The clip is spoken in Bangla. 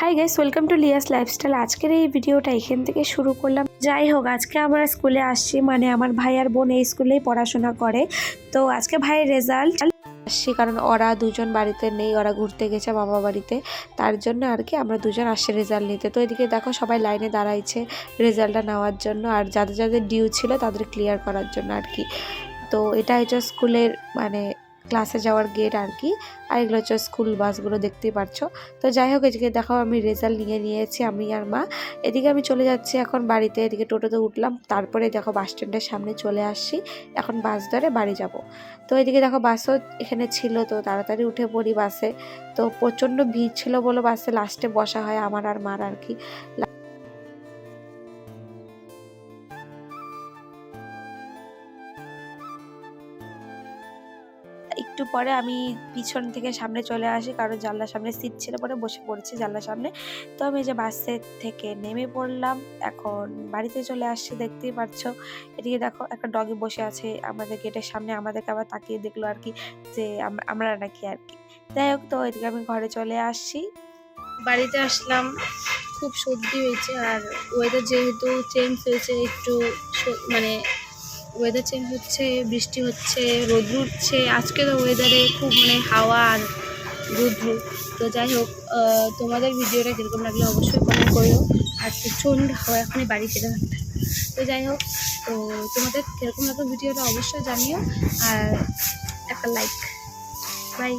হাই গাইস ওয়েলকাম টু লিয়াস লাইফস্টাইল আজকের এই ভিডিওটা এখান থেকে শুরু করলাম। যাই হোক, আজকে আমরা স্কুলে আসছি। মানে আমার ভাই আর বোন এই স্কুলেই পড়াশোনা করে। তো আজকে ভাইয়ের রেজাল্ট আসছি কারণ ওরা দুজন বাড়িতে নেই, ওরা ঘুরতে গেছে মামা বাড়িতে। তার জন্য আর কি আমরা দুজন আসছি রেজাল্ট নিতে। তো এদিকে দেখো সবাই লাইনে দাঁড়াইছে রেজাল্টটা নেওয়ার জন্য। আর যাদের যাদের ডিউ ছিল তাদের ক্লিয়ার করার জন্য আর কি। তো এটা হচ্ছে স্কুলের মানে ক্লাসে যাওয়ার গেট আর কি আর এগুলো হচ্ছে স্কুল বাসগুলো দেখতেই পারছ। তো যাই হোক, এদিকে দেখো আমি রেজাল্ট নিয়ে নিয়েছি, আমি আর মা। এদিকে আমি চলে যাচ্ছি এখন বাড়িতে, এদিকে টোটোতে উঠলাম। তারপরে দেখো বাস স্ট্যান্ডের সামনে চলে আসছি। এখন বাস ধরে বাড়ি যাব। তো এদিকে দেখো বাসও এখানে ছিল, তো তাড়াতাড়ি উঠে পড়ি বাসে তো প্রচণ্ড ভিড় ছিল বলে বাসে লাস্টে বসা হয় আমার আর মার আর কি একটু পরে আমি পিছন থেকে সামনে চলে আসি, কারণ জানলার সামনে সিট ছিল পরে বসে পড়েছি জানলার সামনে। তো আমি যে বাসের থেকে নেমে পড়লাম, এখন বাড়িতে চলে আসছি, দেখতেই পাচ্ছ। এদিকে দেখো, একটা ডগি বসে আছে আমাদের গেটের সামনে, আমাদেরকে আবার তাকিয়ে দেখল আর কি, যে আমরা নাকি আর কি। যাই হোক, তো এদিকে আমি ঘরে চলে আসছি। বাড়িতে আসলাম, খুব সর্দি হয়েছে আর ওয়েদার যেহেতু চেঞ্জ হয়েছে, একটু মানে ওয়েদার চেঞ্জ হচ্ছে, বৃষ্টি হচ্ছে রোদ্র উঠছে। আজকে তো ওয়েদারে খুব মানে হাওয়া আর রোদ্র তো যাই হোক তোমাদের ভিডিওটা কীরকম লাগলে অবশ্যই কমেন্ট করো। আর প্রচণ্ড হাওয়া, এখনই বাড়ি থাকতে তো যাই হোক, তো তোমাদের কীরকম লাগল ভিডিওটা অবশ্যই জানিও। আর একটা লাইক বাই